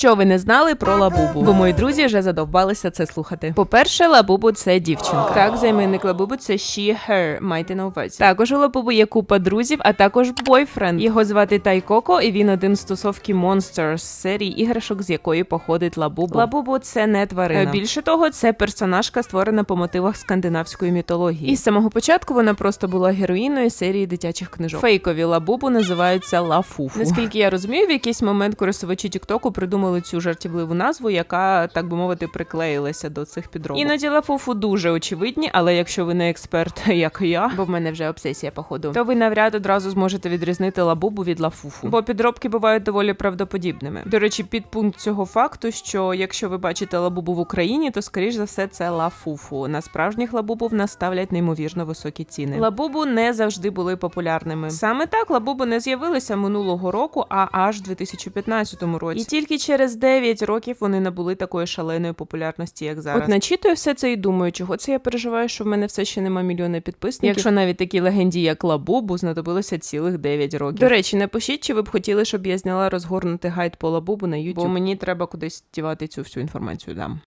Що ви не знали про лабубу? Бо мої друзі вже задовбалися це слухати. По-перше, лабубу це дівчинка. Так, займенник лабубу це she, her, майте на увазі. Також у лабубу є купа друзів, а також бойфренд. Його звати Тайкоко, і він один з тусовки Monsters, серії іграшок, з якої походить лабубу. Лабубу це не тварина. Е, Більше того, це персонажка, створена по мотивах скандинавської мітології. І з самого початку вона просто була героїною серії дитячих книжок. Фейкові лабубу називаються лафуфу. Наскільки я розумію, в якийсь момент користувачі Тіктоку придумали цю жартівливу назву, яка, так би мовити, приклеїлася до цих підробок. Іноді лафуфу дуже очевидні, але якщо ви не експерт, як я, бо в мене вже обсесія походу, то ви навряд одразу зможете відрізнити лабубу від лафуфу. Бо підробки бувають доволі правдоподібними. До речі, підпункт цього факту, що якщо ви бачите лабубу в Україні, то скоріш за все це лафуфу. На справжніх лабубу в нас ставлять неймовірно високі ціни. Лабубу не завжди були популярними. Саме так лабубу не з'явилися минулого року, а аж в 2015 році. І тільки через 9 років вони набули такої шаленої популярності, як зараз. От начитую все це і думаю, чого це я переживаю, що в мене все ще нема мільйона підписників. Якщо навіть такі легенді, як Лабубу, знадобилося цілих 9 років. До речі, напишіть, чи ви б хотіли, щоб я зняла розгорнутий гайд по Лабубу на YouTube, бо мені треба кудись дівати цю всю інформацію. Дам.